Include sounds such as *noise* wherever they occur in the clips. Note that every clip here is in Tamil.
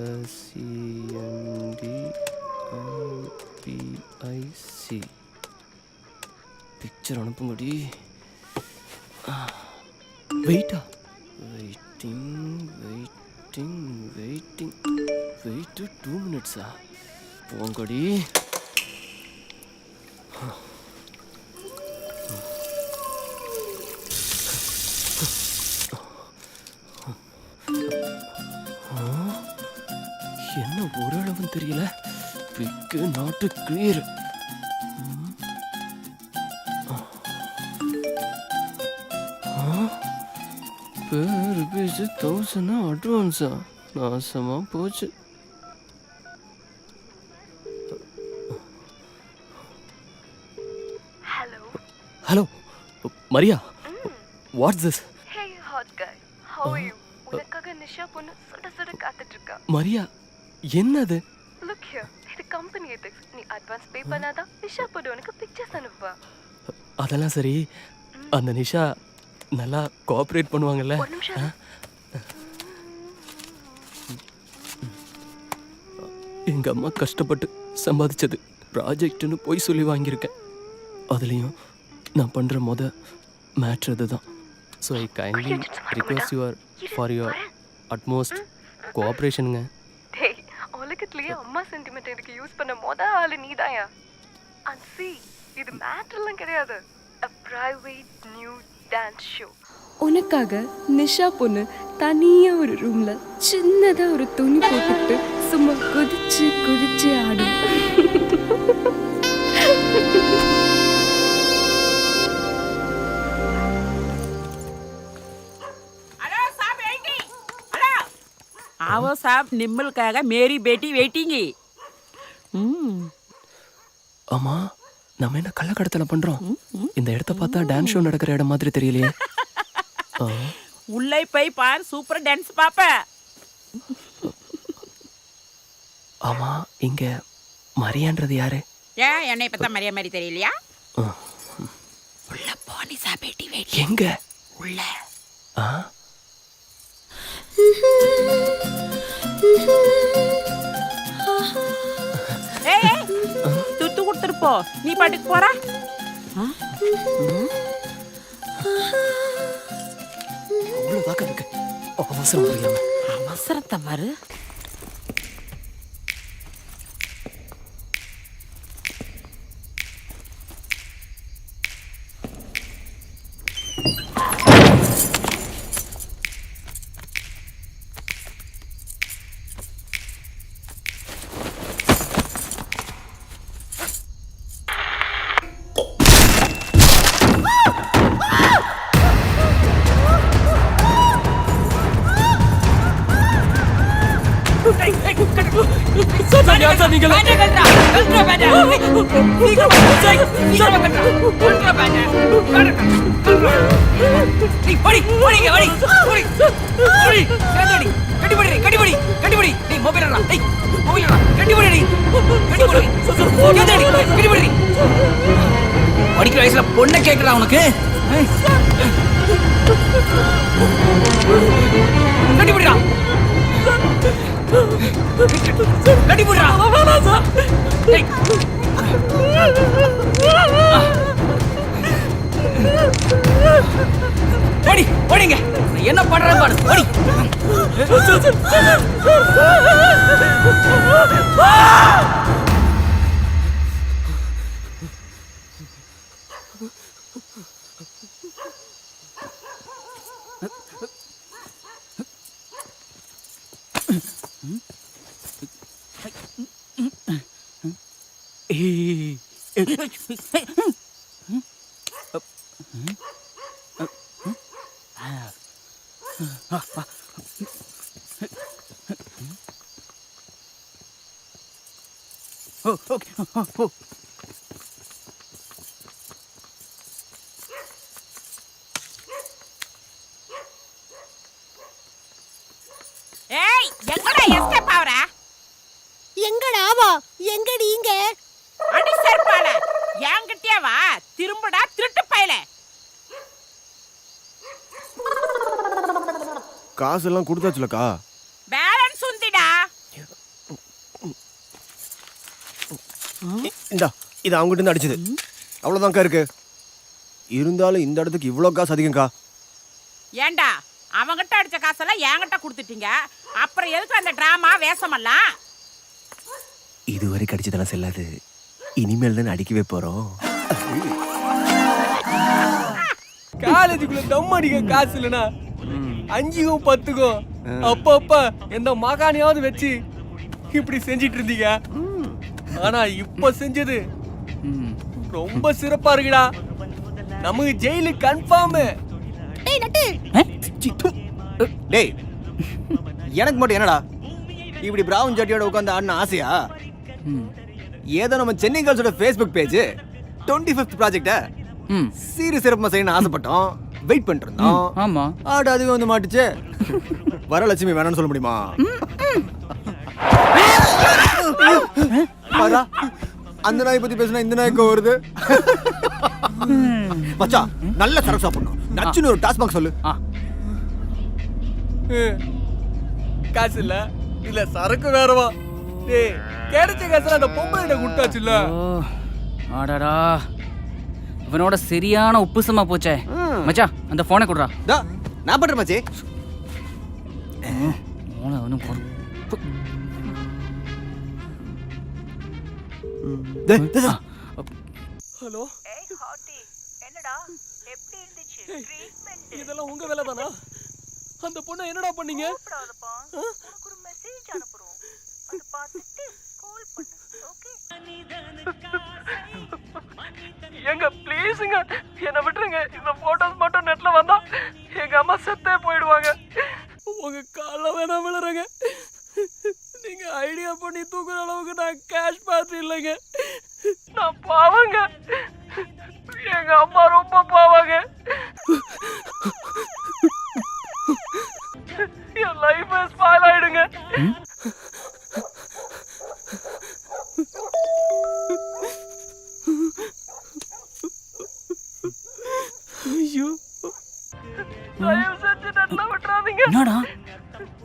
எஸ்இஎன்டி பிஐசி பிக்சர் அனுப்புங்கடி வெயிட்டா waiting waiting waiting wait two மினிட்ஸா போங்கடி தெரியல. பிக்கு நாட்டு கிளியர் பேர் பேச்சு தௌசண்ட் அட்வான்ஸா நாசமா போச்சு. Hello Maria what's this hey hot guy how you உனக்காக நிஷா பொண்ணு சுட சுட காத்துட்டு இருக்கா. மரியா என்னது? ஹியர் இது கம்பெனி எதிக்ஸ் நீ அட்வான்ஸ் பே பண்ணாதான் நிஷா உனக்கு பிக்சர்ஸ் அனுப்புவா அதெல்லாம் சரி அந்த நிஷா நல்லா கோஆப்ரேட் பண்ணுவாங்கல்ல ஒரு நிமிஷம் இரு. எங்க அம்மா கஷ்டப்பட்டு சம்பாதிச்சது. ப்ராஜெக்ட்னு போய் சொல்லி வாங்கியிருக்கேன். அதுலேயும் நான் பண்ணுற மொத மேட்ரு அதுதான். So I kindly request your for your. Utmost கோஆப்ரேஷனுங்க உலகத்திலேயே அம்மா சென்டிமெண்ட் எனக்கு யூஸ் பண்ண மொத ஆளு நீதாயா அண்ட் சி இது மேட்டர்லாம் கிடையாது. A private new dance show உனக்காக நிஷா பொண்ணு தனியா ஒரு ரூம்ல சின்னதா ஒரு துணி போட்டுட்டு சும்மா குதிச்சு குதிச்சு ஆடும் साहब निम्मल कहेगा मेरी बेटी वेटिंग हम्म ஆமா நம்ம என்ன கள்ளக்கடத்தல பண்றோம் இந்த இடத்த பார்த்தா டான்ஸ் ஷோ நடக்கிற இடம் மாதிரி தெரியலையே ஆ, உள்ளே போய் பார் சூப்பர் டான்ஸ் பாப்ப ஆமா இங்க மரியான்றது யாரு ஏன் என்னை பத்தா மரியா மாதிரி தெரியலையா ஆ, உள்ள போனி சா பேட்டி வெயிட் எங்க உள்ள ஆ ஏய் ஏய், துட்டு கொடுத்துட்டு போ. நீ பாட்டுக்கு போற. தாக்கம் இருக்கு. அவசரம் புரியாம அவசரத்தை பாரு படிக்கிற வயசுல பொண்ணை கேட்கலாம் உனக்கு கட்டிப்பிடுறா ஏய். ஓடி ஓடிங்க. என்ன பண்றேன் பாரு. ஓடி. ஏய், ஓ, ஓகே. ஓ, ஓ. ஏய் எங்கடா எஸ்கேப் ஆவற எங்கடாவா எங்கடி இங்க அடி செருப்பால என்கிட்டயே வா. திரும்படா திருட்டு பயல. காசு எல்லாம் கொடுத்தாச்சுலக்கா. பேலன்ஸ் உந்திடா இந்தா இது அவங்ககிட்ட இருந்து அடிச்சது. அவ்வளோதான்க்கா இருக்கு. இருந்தாலும் இந்த இடத்துக்கு இவ்வளோ காசு அதிகம்க்கா. ஏண்டா அவங்கிட்ட அடிச்ச காசெல்லாம் என்கிட்ட கொடுத்துட்டீங்க. அப்புறம் எதுக்கு அந்த டிராமா வேஷமெல்லாம்? இதுவரை கடிச்சதெல்லாம் செல்லாது. இனிமேல் தான் அடிக்கவே போகிறோம் காலேஜுக்குள்ள தம் அடிக்க காசு இல்லைனா அஞ்சுக்கும் பத்துக்கும் அப்பப்ப எந்த மகானையாவது வச்சு இப்படி செஞ்சிட்டு இருந்தீங்க. ஆனா இப்ப செஞ்சது ரொம்ப சிறப்பா இருக்குடா. நமக்கு ஜெயிலு கன்ஃபார்ம் டேய் நட்டு. டேய் எனக்கு மட்டும் என்னடா? இப்படி பிராவுன் ஜட்டியோட உட்காந்து ஆடின ஆசையா? ஏதோ நம்ம சென்னை கேர்ள்ஸோட ஃபேஸ்புக் பேஜ் டுவெண்ட்டி ஃபிஃப்த் ப்ராஜெக்டை ம். சீரியஸ் சிறப்புமா செய்யணும்னு ஆசைப்பட்டோம். வெயிட் பண்ணிட்டு இருந்தோம் ஆமா. ஆடு அதுவே வந்து மாட்டுச்சு. வரலட்சுமி வேணாம்னு சொல்ல முடியுமா? பாரா அந்த நாய் பத்தி பேசினா இந்த நாய்க்கு வருது? மச்சான் நல்ல சரக்கு சாப்பிடணும். நச்சுன்னு ஒரு டாஸ்மாக் சொல்லு. காசு இல்ல. இல்ல சரக்கு வேறவா? டேய் கிடைச்ச காசுல அந்த பொம்பளை கொடுத்தாச்சுல்ல? ஓ ஆடாடா. இவனோட சரியான உப்புசமா போச்சே. மச்சான் அந்த போனை கொடுறா. தா நான் பண்றேன் மச்சி. போன அவனும் டேய். ஹலோ? ஏய் ஹாட்டி என்னடா? எப்படி இருந்துச்சு இதெல்லாம் உங்க வேலை தானா அந்த பொண்ணை என்னடா பண்ணீங்க? ஒரு மெசேஜ் அனுப்புறோம். அதை பார்த்துட்டு கால் பண்ணு ஓகே எங்க ப்ளீஸுங்க என்னை விட்டுருங்க. இந்த போட்டோஸ் மட்டும் நெட்ல வந்தா எங்க அம்மா செத்தே போயிடுவாங்க. உங்க கால்ல வேணா விழுறங்க. நீங்க ஐடியா பண்ணி தூக்குற அளவுக்கு நான் கேஷ் பார்த்து இல்லைங்க. நான் பாவங்க. எங்க அம்மா ரொம்ப பாவாங்க.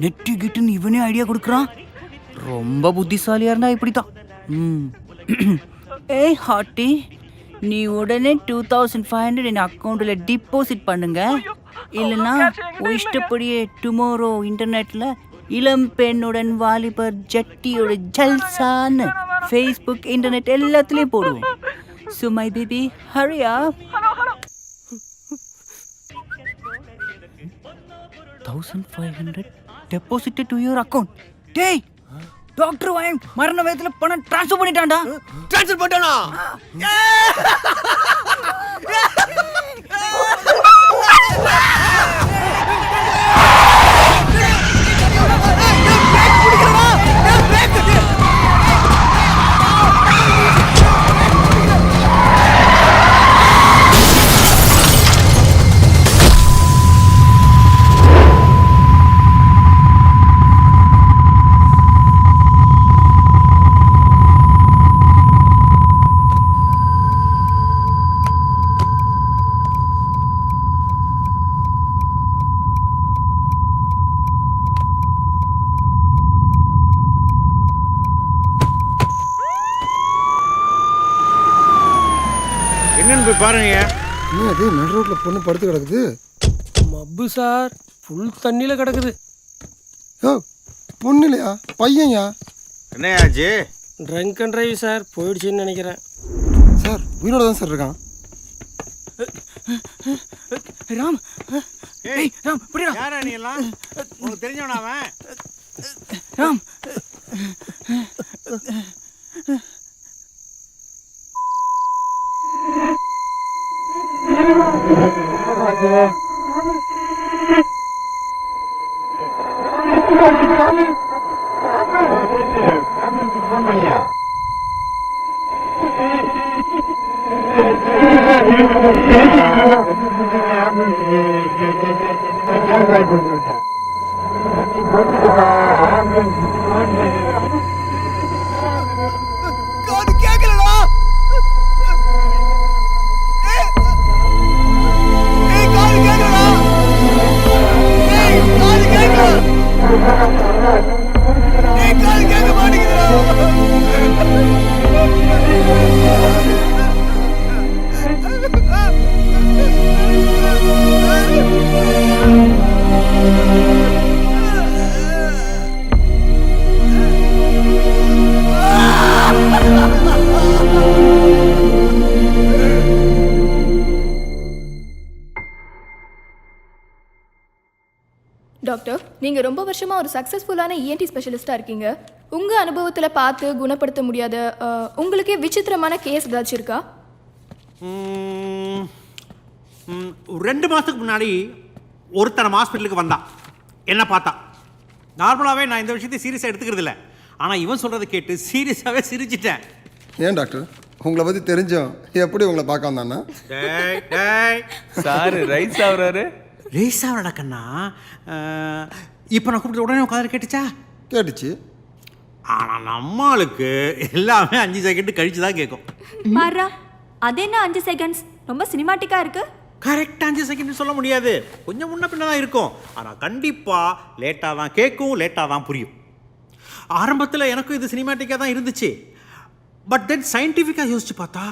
நெட்டு கிட்டுன்னு இவனே ஐடியா கொடுக்குறான்? ரொம்ப புத்திசாலியாக இருந்தா இப்படித்தான். ம். *clears throat* ஏய் ஹாட்டி நீ உடனே டூ தௌசண்ட் ஃபைவ் ஹண்ட்ரட் என் அக்கௌண்ட்டில் டிபாசிட் பண்ணுங்க. இல்லைன்னா இஷ்டப்படியே டுமாரோ இன்டர்நெட்டில் இளம் பெண்ணுடன் வாலிபர் ஜட்டியோட ஜல்சான்னு ஃபேஸ்புக் இன்டர்நெட் எல்லாத்துலேயும் போடுவோம் so my baby Hariya thousand five hundred deposited to your account டேய் டாக்டர் வாயன் மரண வயதுல பணம் ட்ரான்ஸ்ஃபர் பண்ணிட்டான்டா. ட்ரான்ஸ்ஃபர் பண்ணிட்டானா? பாருங்க. என்ன அது நடு ரோட்ல பொண்ணு படுத்து கிடக்குது. மப்பு சார். ஃபுல் தண்ணியில கிடக்குது. யோ பொண்ணு இல்லையா? பையன்யா? என்ன ஆச்சு ட்ரங்க் அண்ட் டிரைவ் சார். போயிடுச்சுன்னு நினைக்கிறேன். சார் உயிரோட தான் சார் இருக்கான். ராம் ஏய் ராம் புரியடா யாரா நீ எல்லாம்? உனக்கு தெரிஞ்சவனா அவன்? ராம். Deus. நீங்கள் ரொம்ப வருஷமாக ஒரு சக்ஸஸ்ஃபுல்லான இஎன்டி ஸ்பெஷலிஸ்ட்டாக இருக்கீங்க. உங்கள் அனுபவத்தில் பார்த்து குணப்படுத்த முடியாத உங்களுக்கே விசித்திரமான கேஸ் ஏதாச்சும் இருக்கா? ரெண்டு மாதத்துக்கு முன்னாடி ஒருத்தன் ஹாஸ்பிட்டலுக்கு வந்தான். என்ன பார்த்தா. நார்மலாகவே நான் இந்த விஷயத்தை சீரியஸாக எடுத்துக்கிறது இல்லை. ஆனால் இவன் சொல்கிறத கேட்டு சீரியஸாகவே சிரிச்சிட்டேன். ஏன் டாக்டர்? உங்களை பற்றி தெரிஞ்சோம் எப்படி உங்களை பார்க்க வந்தாண்ணா டேய் டேய். சாரு ரைஸ் ஆகுறாரு ரேஸாக நடக்கண்ணா இப்போ நான் கூப்பிட்டு உடனே உட்காந்து கேட்டுச்சா? கேட்டுச்சு. ஆனால் நம்மளுக்கு எல்லாமே அஞ்சு செகண்ட் கழிச்சு தான் கேட்கும் மாறா அது என்ன அஞ்சு செகண்ட்ஸ் ரொம்ப சினிமாட்டிக்காக இருக்கு. கரெக்டாக அஞ்சு செகண்ட் சொல்ல முடியாது. கொஞ்சம் முன்ன பின்ன தான் இருக்கும். ஆனால் கண்டிப்பாக லேட்டாக தான் கேட்கும் லேட்டாக தான் புரியும். ஆரம்பத்தில் எனக்கும் இது சினிமேட்டிக்காக தான் இருந்துச்சு. பட் தென் சயின்டிஃபிக்காக யோசிச்சு பார்த்தா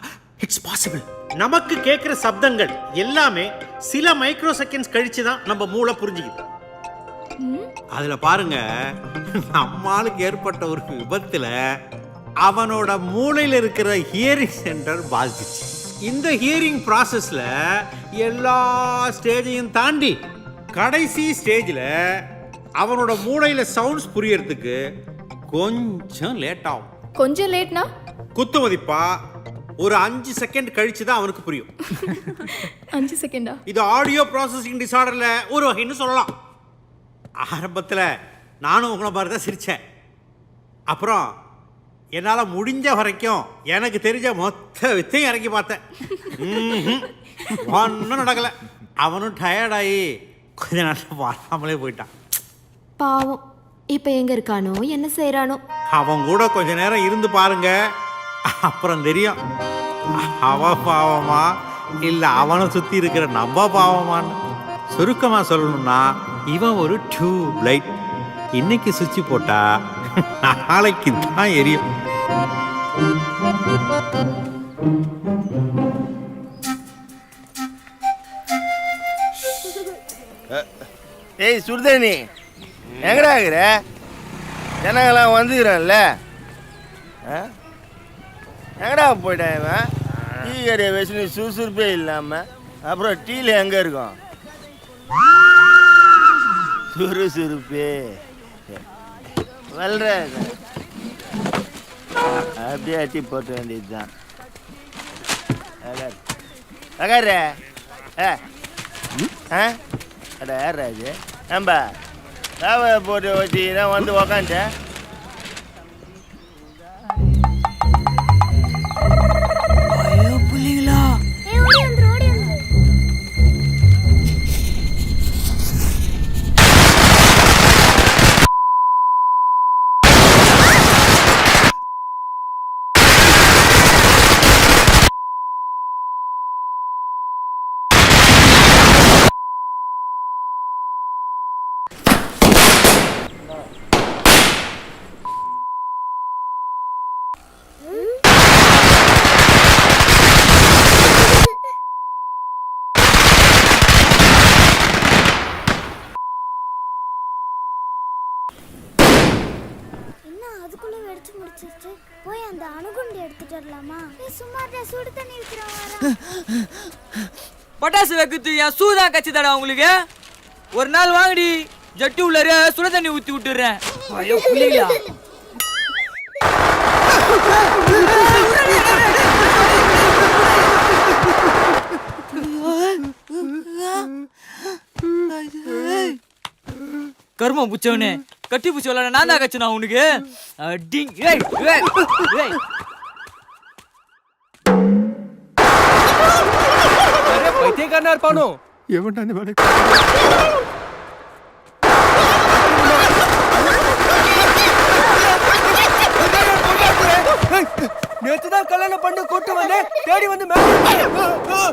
இட்ஸ் பாசிபிள் நமக்கு கேட்குற சப்தங்கள் எல்லாமே சில மைக்ரோ செகண்ட்ஸ் கழிச்சு தான் நம்ம மூளை புரிஞ்சுக்குது. அதில் பாருங்க நம்ம ஆளுக்கு ஏற்பட்ட ஒரு விபத்தில் அவனோட மூளையில் இருக்கிற ஹியரிங் சென்டர் பாதிச்சிச்சு. இந்த ஹியரிங் ப்ராசஸில் எல்லா ஸ்டேஜையும் தாண்டி கடைசி ஸ்டேஜில் அவனோட மூளையில் சவுண்ட்ஸ் புரியறதுக்கு கொஞ்சம் லேட் ஆகும். கொஞ்சம் லேட்னா குத்து மதிப்பா ஒரு அஞ்சு செகண்ட் கழிச்சு தான் அவனுக்கு புரியும். அஞ்சு செகண்டா இது ஆடியோ ப்ராசஸிங் டிசார்டரில் ஒரு வகைன்னு சொல்லலாம். ஆரம்பத்தில் நானும் உங்களை மாதிரி தான் சிரித்தேன் அப்புறம் என்னால் முடிஞ்ச வரைக்கும் எனக்கு தெரிஞ்ச மொத்த வித்தையும் இறக்கி பார்த்தேன். ஒன்றும் நடக்கலை. அவனும் டயர்டாகி கொஞ்ச நாளில் வராமலே போயிட்டான். பாவம். இப்ப எங்க இருக்கானோ? என்ன செய்யறானோ அவன் கூட கொஞ்ச நேரம் இருந்து பாருங்க. அப்புறம் தெரியும். அவ பாவமா? இல்லை அவனை சுற்றி இருக்கிற நம்ம பாவமான்னு. சுருக்கமாக சொல்லணும்னா இவன் ஒரு டியூப் லைட் இன்னைக்கு சுவிட்ச் போட்டா நாளைக்கு தான் எரியும். ஏய் சுடுதண்ணி. எங்கடா இருக்கிற? ஜனங்களாம் வந்துக்கிறான்ல. ஆ? எங்கடா போயிட்டான் இவன்? டீ கடையை வச்சுன்னு சுறுசுறுப்பே இல்லாமல் அப்புறம் டீல எங்கே இருக்கும் சுறுசுறுப்பே வல்ற. அப்படியே அட்டி போட்ட வேண்டியது தான் அகார ஆ? அட யார் ராஜு ஏம்பா. போட்டு போட்டு நான் வந்து உக்காந்துட்டேன். முடிச்சிருச்சு போய் அந்த அணுகுண்டு எடுத்துட்டு வரலாமா? சும்மா சுடு தண்ணி விற்கிறோம் பட்டாசு வைக்கிறது என் சூதா கட்சி தடா உங்களுக்கு? ஒரு நாள் வாங்கடி. ஜட்டி உள்ளார சுட தண்ணி ஊத்தி விட்டுறேன். ஐயோ புள்ளிங்களா கர்மம் புச்சவனே. கட்டி பூச்சி விளாட நான் தான் கச்சனா உனக்கு? டிங். ஏய் ஏய் ஏய். అరే நேற்று தான் கல்யாணம் பண்ணி கூட்டு வந்து தேடி வந்து மேல